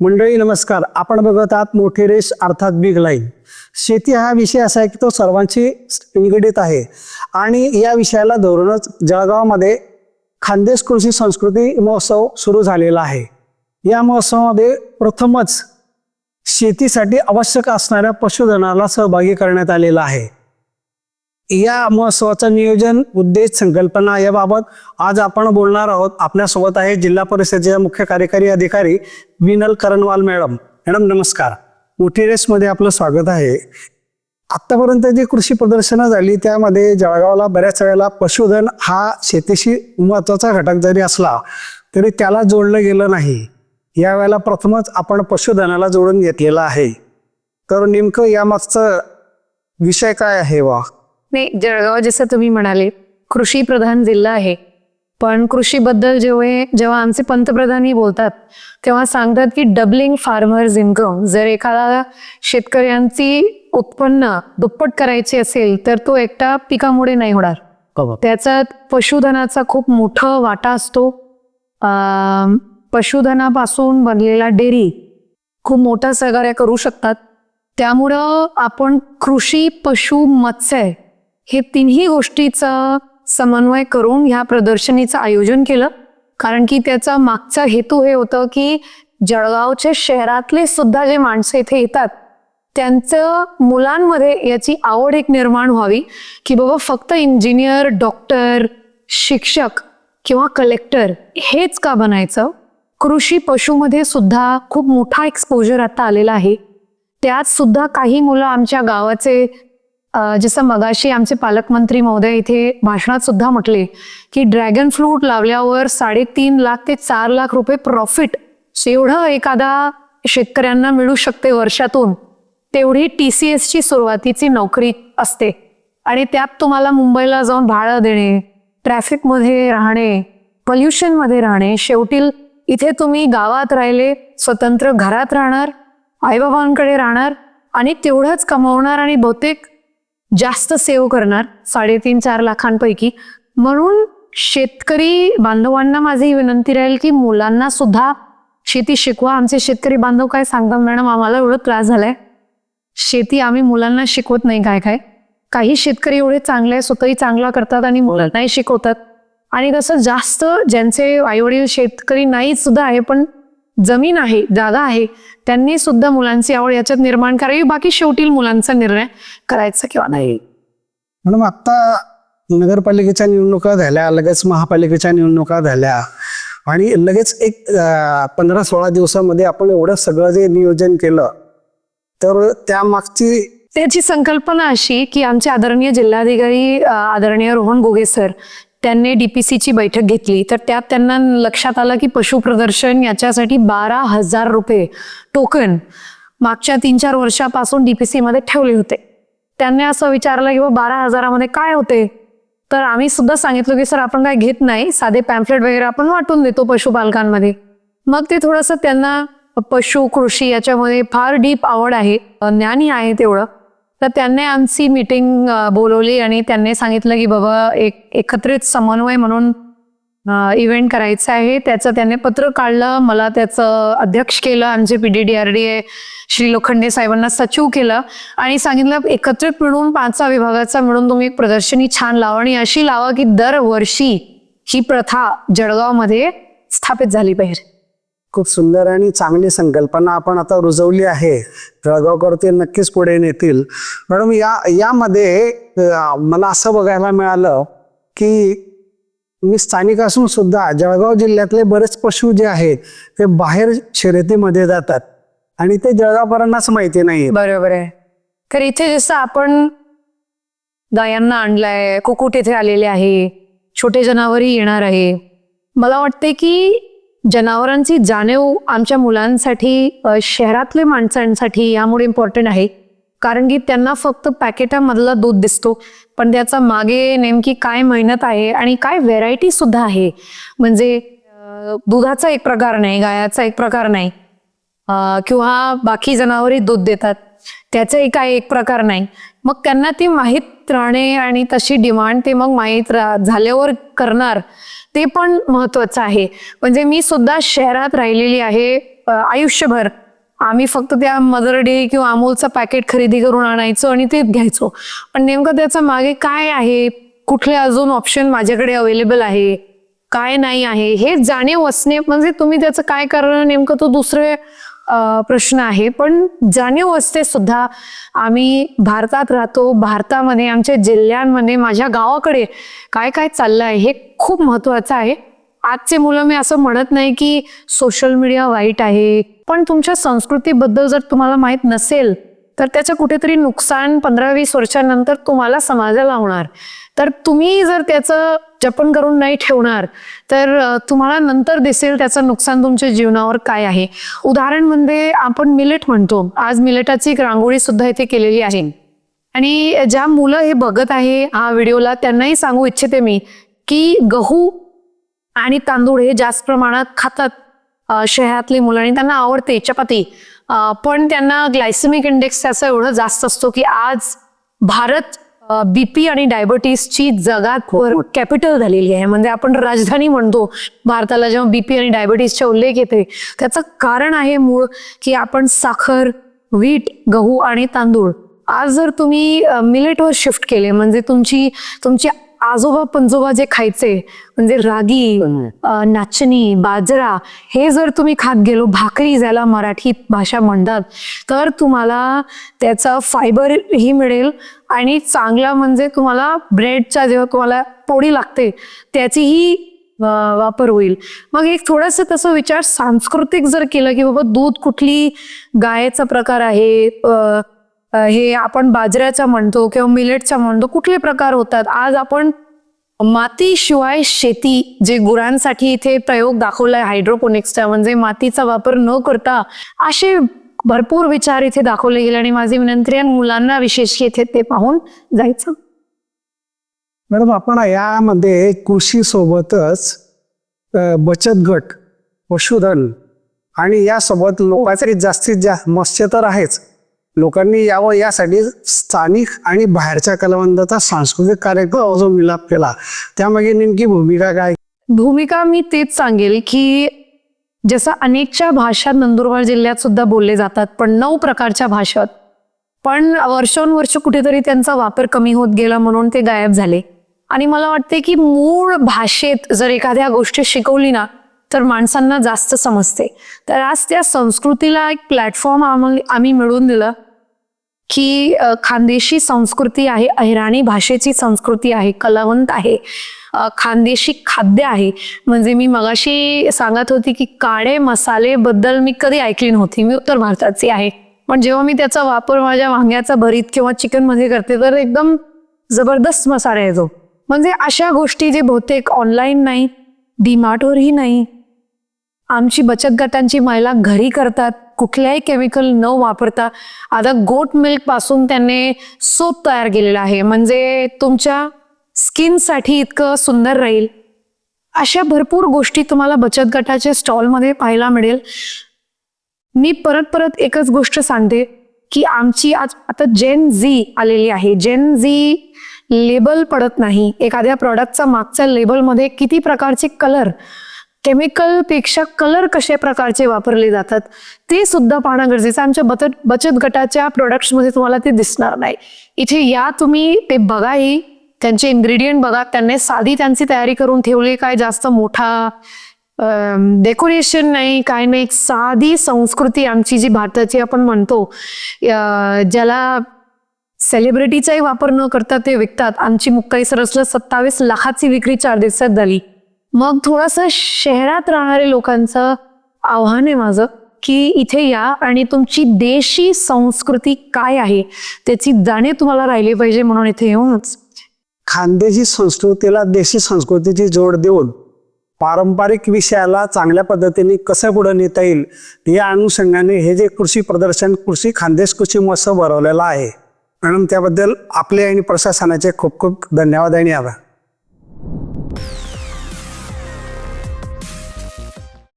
मंडळी नमस्कार. आपण बघत आहात मोठी रेस अर्थात बिग लाईन शेती हा विषय असा आहे की तो सर्वांशी निगडीत आहे. आणि या विषयाला धरूनच जळगावमध्ये खानदेश कृषी संस्कृती महोत्सव सुरू झालेला आहे. या महोत्सवामध्ये प्रथमच शेतीसाठी आवश्यक असणाऱ्या पशुधनाला सहभागी करण्यात आलेला आहे. या महोत्सवाचं नियोजन उद्देश संकल्पना याबाबत आज आपण बोलणार आहोत. आपल्यासोबत आहे जिल्हा परिषदेच्या मुख्य कार्यकारी अधिकारी विनल करणवाल मॅडम. मॅडम नमस्कार. मोठी रेसमध्ये आपलं स्वागत आहे. आत्तापर्यंत जी कृषी प्रदर्शनं झाली त्यामध्ये जळगावला बऱ्याच वेळेला पशुधन हा शेतीशी महत्त्वाचा घटक जरी असला तरी त्याला जोडलं गेलं नाही. यावेळेला प्रथमच आपण पशुधनाला जोडून घेतलेला आहे. तर नेमकं यामागचं विषय काय आहे वा? नाही जळगाव जसं तुम्ही म्हणाले कृषी प्रधान जिल्हा आहे. पण कृषीबद्दल जेव्हा जेव्हा आमचे पंतप्रधानही बोलतात तेव्हा सांगतात की डबलिंग फार्मर्स इन्कम जर एखादा शेतकऱ्यांची उत्पन्न दुप्पट करायची असेल तर तो एकटा पिकामुळे नाही होणार. त्याच्यात पशुधनाचा खूप मोठा वाटा असतो. पशुधनापासून बनलेला डेअरी खूप मोठा सहकार्य करू शकतात. त्यामुळं आपण कृषी पशु मत्स्य हे तिन्ही गोष्टीचा समन्वय करून ह्या प्रदर्शनीचं आयोजन केलं. कारण की त्याचा मागचा हेतू हे होतं की जळगावचे शहरातले सुद्धा जे माणसं इथे येतात त्यांचं मुलांमध्ये याची आवड एक निर्माण व्हावी की बाबा फक्त इंजिनियर डॉक्टर शिक्षक किंवा कलेक्टर हेच का बनायचं? कृषी पशुमध्ये सुद्धा खूप मोठा एक्सपोजर आता आलेला आहे. त्यात सुद्धा काही मुलं आमच्या गावाचे जसं मगाशी आमचे पालकमंत्री महोदय इथे भाषणात सुद्धा म्हटले की ड्रॅगन फ्रूट लावल्यावर साडेतीन लाख ते चार लाख रुपये प्रॉफिट एवढं एखादा शेतकऱ्यांना मिळू शकते वर्षातून तेवढी टी सी एसची सुरुवातीची नोकरी असते. आणि त्यात तुम्हाला मुंबईला जाऊन भाडं देणे ट्रॅफिकमध्ये राहणे पोल्युशनमध्ये राहणे शेवटी इथे तुम्ही गावात राहिले स्वतंत्र घरात राहणार आईबाबांकडे राहणार आणि तेवढंच कमवणार आणि बहुतेक जास्त सेव्ह करणार साडेतीन चार लाखांपैकी. म्हणून शेतकरी बांधवांना माझी विनंती राहील की मुलांना सुद्धा शेती शिकवा. आमचे शेतकरी बांधव काय सांगतात मॅडम? आम्हाला एवढं त्रास झालाय. शेती आम्ही मुलांना शिकवत नाही काय काय. काही शेतकरी एवढे चांगले आहे, स्वतःही चांगला करतात आणि मुलांनाही शिकवतात. आणि तसं जास्त ज्यांचे आईवडील शेतकरी नाही सुद्धा आहे पण जमीन आहे जागा आहे त्यांनी सुद्धा मुलांची आवड याच्यात निर्माण करावी बाकी शेवटी मुलांचा निर्णय करायचा किंवा नाही. मॅडम आता नगरपालिकेच्या निवडणुका झाल्या लगेच महापालिकेच्या निवडणुका झाल्या आणि लगेच एक पंधरा सोळा दिवसामध्ये आपण एवढं सगळं जे नियोजन केलं तर त्या मागची त्याची संकल्पना अशी की आमचे आदरणीय जिल्हाधिकारी आदरणीय रोहन गोगे सर त्यांनी डीपीसीची बैठक घेतली. तर त्यात त्यांना लक्षात आलं की पशु प्रदर्शन याच्यासाठी बारा हजार रुपये टोकन मागच्या तीन चार वर्षापासून डी पी सीमध्ये ठेवले होते. त्यांनी असं विचारलं की बारा हजारामध्ये काय होते? तर आम्ही सुद्धा सांगितलं की सर आपण काय घेत नाही. साधे पॅम्फलेट वगैरे आपण वाटून देतो पशुपालकांमध्ये. मग ते थोडंसं त्यांना पशु कृषी याच्यामध्ये फार डीप आवड आहे. ज्ञानी आहे तेवढं. तर त्यांनी आमची मीटिंग बोलवली आणि त्यांनी सांगितलं की बाबा एक एकत्रित समन्वय म्हणून इव्हेंट करायचं आहे. त्याचं त्याने पत्र काढलं. मला त्याचं अध्यक्ष केलं आमचे P D D R D A Shri Lokhande साहेबांना सचिव केलं आणि सांगितलं एकत्रित मिळून पाचवा विभागाचा मिळून तुम्ही एक प्रदर्शनी छान लावा आणि अशी लावा की दरवर्षी ही प्रथा जळगावमध्ये स्थापित झाली पाहिजे. खूप सुंदर आणि चांगली संकल्पना आपण आता रुजवली आहे. जळगावकर ते नक्कीच पुढे नेतील. मॅडम या यामध्ये मला असं बघायला मिळालं की मी स्थानिक असून सुद्धा जळगाव जिल्ह्यातले बरेच पशु जे आहेत ते बाहेर शर्यतीमध्ये जातात आणि ते जळगावकरांनाच माहिती नाही बरोबर आहे. तर इथे जसं आपण गायांना आणलाय कुकुट इथे आलेले आहे छोटे जनावरही येणार आहे. मला वाटते की जनावरांची जाणीव आमच्या मुलांसाठी शहरातले शहरातल्या माणसांसाठी यामुळे इम्पॉर्टंट आहे. कारण की त्यांना फक्त पॅकेटामधला दूध दिसतो पण त्याचा मागे नेमकी काय मेहनत आहे आणि काय व्हेरायटी सुद्धा आहे. म्हणजे दुधाचा एक प्रकार नाही गायाचा एक प्रकार नाही. किंवा बाकी जनावरे दूध देतात. त्याचाही काय एक प्रकार नाही. मग त्यांना ती माहीत राहणे आणि तशी डिमांड ते मग माहीत झाल्यावर करणार ते पण महत्वाचं आहे. म्हणजे मी सुद्धा शहरात राहिलेली आहे आयुष्यभर. आम्ही फक्त त्या मदर डे किंवा अमूलचं पॅकेट खरेदी करून आणायचो आणि ते घ्यायचो. पण नेमकं त्याचं मागे काय आहे? कुठले अजून ऑप्शन माझ्याकडे अवेलेबल आहे? काय नाही आहे? हे जाणीव असणे म्हणजे तुम्ही त्याचं काय करणं नेमकं तो दुसरे प्रश्न आहे. पण जाणीव असते सुद्धा आम्ही भारतात राहतो भारतामध्ये आमच्या जिल्ह्यांमध्ये माझ्या गावाकडे काय काय चाललं आहे हे खूप महत्वाचं आहे. आजचे मुलं मी असं म्हणत नाही की सोशल मीडिया वाईट आहे. पण तुमच्या संस्कृतीबद्दल जर तुम्हाला माहीत नसेल तर त्याचं कुठेतरी नुकसान पंधरा वीस वर्षांनंतर तुम्हाला समाजाला होणार. तर तुम्ही जर त्याचं जपन करून नाही ठेवणार तर तुम्हाला नंतर दिसेल त्याचं नुकसान तुमच्या जीवनावर काय आहे. उदाहरण म्हणजे आपण मिलेट म्हणतो. आज मिलेटाची एक रांगोळी सुद्धा इथे केलेली आहे. आणि ज्या मुलं हे बघत आहे हा व्हिडिओला त्यांनाही सांगू इच्छिते मी की गहू आणि तांदूळ हे जास्त प्रमाणात खातात. शहरातली मुलं आणि त्यांना आवडते चपाती. पण त्यांना ग्लायसेमिक इंडेक्स त्याचा एवढं जास्त असतो की आज भारत बीपी आणि डायबिटीसची जगात कॅपिटल झालेली आहे. म्हणजे आपण राजधानी म्हणतो भारताला जेव्हा बीपी आणि डायबिटीसचे उल्लेख येते त्याचं कारण आहे मूळ की आपण साखर वीट गहू आणि तांदूळ. आज जर तुम्ही मिलेटवर शिफ्ट केले म्हणजे तुमची तुमची आजोबा पंजोबा जे खायचे म्हणजे रागी अ, नाचणी बाजरा हे जर तुम्ही खात गेलो भाकरी ज्याला मराठी भाषा म्हणतात तर तुम्हाला त्याचा फायबर ही मिळेल आणि चांगला म्हणजे तुम्हाला ब्रेडच्या जेव्हा तुम्हाला पोळी लागते त्याचीही वापर होईल. मग एक थोडंसं तसं विचार सांस्कृतिक जर केलं की बाबा दूध कुठली गायचा प्रकार आहे अ, हे आपण बाजऱ्याचा म्हणतो किंवा मिलेटचा म्हणतो कुठले प्रकार होतात? आज आपण मातीशिवाय शेती जे गुरांसाठी इथे प्रयोग दाखवलाय हायड्रोपोनिक्सचा म्हणजे मातीचा वापर न करता असे भरपूर विचार इथे दाखवले गेले आणि माझी विनंती आहे मुलांना विशेष इथे ते पाहून जायचं. मॅडम आपण यामध्ये कृषी सोबतच बचत गट पशुधन आणि यासोबत लोकांसाठी जास्तीत जास्त मत्स्य तर आहेच. लोकांनी यावं यासाठी स्थानिक आणि बाहेरच्या कलावंताचा सांस्कृतिक कार्यक्रम जो मिलाप केला. त्यामागे नेमकी भूमिका काय? भूमिका मी तेच सांगेल की जसं अनेकच्या भाषा नंदुरबार जिल्ह्यात सुद्धा बोलले जातात पण नऊ प्रकारच्या भाषात पण वर्षानुवर्ष कुठेतरी त्यांचा वापर कमी होत गेला म्हणून ते गायब झाले. आणि मला वाटते की मूळ भाषेत जर एखाद्या गोष्टी शिकवली ना तर माणसांना जास्त समजते. तर आज त्या संस्कृतीला एक प्लॅटफॉर्म आम्ही मिळवून दिलं की खानदेशी संस्कृती आहे अहिराणी भाषेची संस्कृती आहे कलावंत आहे खानदेशी खाद्य आहे. म्हणजे मी मगाशी सांगत होती की काळे मसालेबद्दल मी कधी ऐकली नव्हती. मी उत्तर भारताची आहे. पण जेव्हा मी त्याचा वापर माझ्या वांग्याचा भरीत किंवा चिकनमध्ये करते तर एकदम जबरदस्त मसाला येतो म्हणजे अशा गोष्टी जे बहुतेक ऑनलाईन नाही डीमार्टवरही नाही आमची बचत गटांची महिला घरी करतात कुठल्याही केमिकल न वापरता. आता गोट मिल्कपासून त्यांनी सोप तयार केलेला आहे. म्हणजे तुमच्या स्किनसाठी इतकं सुंदर राहील. अशा भरपूर गोष्टी तुम्हाला बचत गटाच्या स्टॉलमध्ये पाहायला मिळेल. मी परत परत एकच गोष्ट सांगते की आमची आज आता जेन झी आलेली आहे. जेन झी लेबल पडत नाही. एखाद्या प्रॉडक्टचा मागच्या लेबलमध्ये किती प्रकारचे कलर केमिकलपेक्षा कलर कशा प्रकारचे वापरले जातात ते सुद्धा पाहणं गरजेचं आमच्या बचत बचत गटाच्या प्रोडक्ट्समध्ये तुम्हाला ते दिसणार नाही. इथे या तुम्ही ते बघाही त्यांचे इन्ग्रेडियंट बघा. त्यांनी साधी त्यांची तयारी करून ठेवली. काय जास्त मोठा डेकोरेशन नाही काय नाही. एक साधी संस्कृती आमची जी भारताची आपण म्हणतो ज्याला सेलिब्रिटीचाही वापर न करता ते विकतात. आमची मुक्काई सरसला सत्तावीस लाखाची विक्री चार दिवसात झाली. मग थोडंसं शहरात राहणारे लोकांचं आव्हान आहे माझं की इथे या आणि तुमची देशी संस्कृती काय आहे? त्याची जाणीव तुम्हाला राहिली पाहिजे म्हणून इथे येऊनच. खानदेशी संस्कृतीला देशी संस्कृतीची जोड देऊन पारंपरिक विषयाला चांगल्या पद्धतीने कसं पुढे नेता येईल या अनुषंगाने हे जे कृषी प्रदर्शन कृषी खानदेश कृषी महोत्सव भरवलेला आहे. मॅडम त्याबद्दल आपले आणि प्रशासनाचे खूप खूप धन्यवाद आणि आभार.